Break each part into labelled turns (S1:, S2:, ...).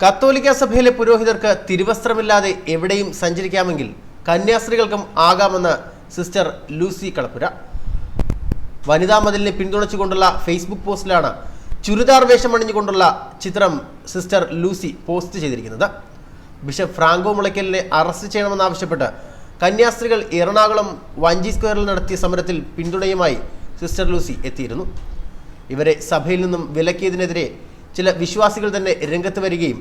S1: കത്തോലിക്ക സഭയിലെ പുരോഹിതർക്ക് തിരുവസ്ത്രമില്ലാതെ എവിടെയും സഞ്ചരിക്കാമെങ്കിൽ കന്യാസ്ത്രീകൾക്കും ആകാമെന്ന് സിസ്റ്റർ ലൂസി കളപ്പുര. വനിതാ മതിലിനെ പിന്തുണച്ചുകൊണ്ടുള്ള ഫേസ്ബുക്ക് പോസ്റ്റിലാണ് ചുരിദാർ വേഷം അണിഞ്ഞുകൊണ്ടുള്ള ചിത്രം സിസ്റ്റർ ലൂസി പോസ്റ്റ് ചെയ്തിരിക്കുന്നത്. ബിഷപ്പ് ഫ്രാങ്കോ മുളയ്ക്കലിനെ അറസ്റ്റ് ചെയ്യണമെന്നാവശ്യപ്പെട്ട് കന്യാസ്ത്രീകൾ എറണാകുളം വഞ്ചി സ്ക്വയറിൽ നടത്തിയ സമരത്തിൽ പിന്തുണയുമായി സിസ്റ്റർ ലൂസി എത്തിയിരുന്നു. ഇവരെ സഭയിൽ നിന്നും വിലക്കിയതിനെതിരെ ചില വിശ്വാസികൾ തന്നെ രംഗത്ത് വരികയും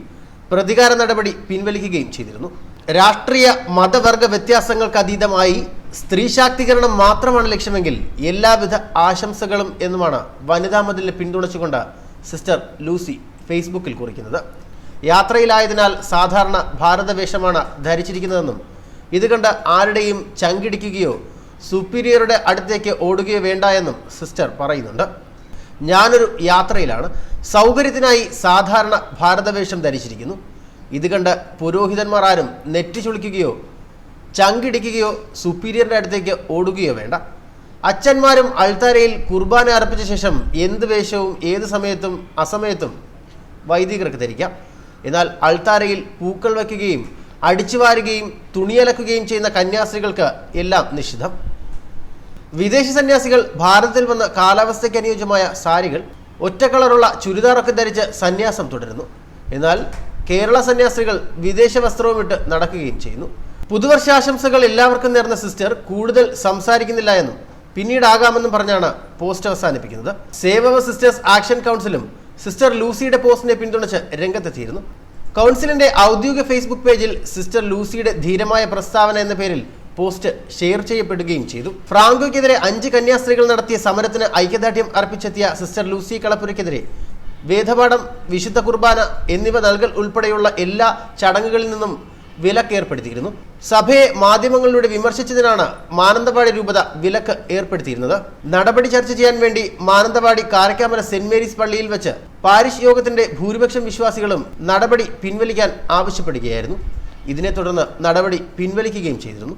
S1: പ്രതികാര നടപടി പിൻവലിക്കുകയും ചെയ്തിരുന്നു. രാഷ്ട്രീയ മതവർഗ വ്യത്യാസങ്ങൾക്ക് അതീതമായി സ്ത്രീ ശാക്തീകരണം മാത്രമാണ് ലക്ഷ്യമെങ്കിൽ എല്ലാവിധ ആശംസകളും എന്നുമാണ് വനിതാ മതിലിനെ പിന്തുണച്ചുകൊണ്ട് സിസ്റ്റർ ലൂസി ഫേസ്ബുക്കിൽ കുറിക്കുന്നത്. യാത്രയിലായതിനാൽ സാധാരണ ഭാരതവേഷമാണ് ധരിച്ചിരിക്കുന്നതെന്നും ഇത് കണ്ട് ആരുടെയും ചങ്കിടിക്കുകയോ സുപ്പീരിയറുടെ അടുത്തേക്ക് ഓടുകയോ വേണ്ട എന്നും സിസ്റ്റർ പറയുന്നുണ്ട്. ഞാനൊരു യാത്രയിലാണ്. സൗകര്യത്തിനായി സാധാരണ ഭാരതവേഷം ധരിച്ചിരിക്കുന്നു. ഇത് കണ്ട് പുരോഹിതന്മാർ ആരും നെറ്റി ചുളിക്കുകയോ ചങ്കിടിക്കുകയോ സുപ്പീരിയറിന്റെ അടുത്തേക്ക് ഓടുകയോ വേണ്ട. അച്ഛന്മാരും അൾത്താരയിൽ കുർബാന അർപ്പിച്ച ശേഷം എന്ത് വേഷവും ഏത് സമയത്തും അസമയത്തും വൈദികർക്ക് ധരിക്കാം. എന്നാൽ അൾത്താരയിൽ പൂക്കൾ വയ്ക്കുകയും അടിച്ചുവാരുകയും തുണിയലക്കുകയും ചെയ്യുന്ന കന്യാസ്ത്രീകൾക്ക് എല്ലാം നിഷിദ്ധം. വിദേശ സന്യാസികൾ ഭാരതത്തിൽ വന്ന കാലാവസ്ഥയ്ക്ക് അനുയോജ്യമായ സാരികൾ ഒറ്റ കളറുള്ള ചുരിദാറൊക്കെ ധരിച്ച് സന്യാസം തുടരുന്നു. എന്നാൽ കേരള സന്യാസികൾ വിദേശ വസ്ത്രവും ഇട്ട് നടക്കുകയും ചെയ്യുന്നു. പുതുവർഷാശംസകൾ എല്ലാവർക്കും നേർന്ന സിസ്റ്റർ കൂടുതൽ സംസാരിക്കുന്നില്ല എന്നും പിന്നീടാകാമെന്നും പറഞ്ഞാണ് പോസ്റ്റ് അവസാനിപ്പിക്കുന്നത്. സേവ് അവർ സിസ്റ്റേഴ്സ് ആക്ഷൻ കൗൺസിലും സിസ്റ്റർ ലൂസിയുടെ പോസ്റ്റിനെ പിന്തുണച്ച് രംഗത്തെത്തിയിരുന്നു. കൗൺസിലിന്റെ ഔദ്യോഗിക ഫേസ്ബുക്ക് പേജിൽ സിസ്റ്റർ ലൂസിയുടെ ധീരമായ പ്രസ്താവന എന്ന പേരിൽ പോസ്റ്റ് ഷെയർ ചെയ്യപ്പെടുകയും ചെയ്തു. ഫ്രാങ്കോയ്ക്കെതിരെ അഞ്ച് കന്യാസ്ത്രീകൾ നടത്തിയ സമരത്തിന് ഐക്യദാർഢ്യം അർപ്പിച്ചെത്തിയ സിസ്റ്റർ ലൂസി കളപ്പുരയ്ക്കെതിരെ വേദപാഠം വിശുദ്ധ കുർബാന എന്നിവ നൽകൽ ഉൾപ്പെടെയുള്ള എല്ലാ ചടങ്ങുകളിൽ നിന്നും വിലക്ക് ഏർപ്പെടുത്തിയിരുന്നു. സഭയെ മാധ്യമങ്ങളിലൂടെ വിമർശിച്ചതിനാണ് മാനന്തവാടി രൂപത വിലക്ക് ഏർപ്പെടുത്തിയിരുന്നത്. നടപടി ചർച്ച ചെയ്യാൻ വേണ്ടി മാനന്തവാടി കാരക്കാമല സെന്റ് മേരീസ് പള്ളിയിൽ വെച്ച് പാരിഷ് യോഗത്തിന്റെ ഭൂരിപക്ഷം വിശ്വാസികളും നടപടി പിൻവലിക്കാൻ ആവശ്യപ്പെടുകയായിരുന്നു. ഇതിനെ തുടർന്ന് നടപടി പിൻവലിക്കുകയും ചെയ്തിരുന്നു.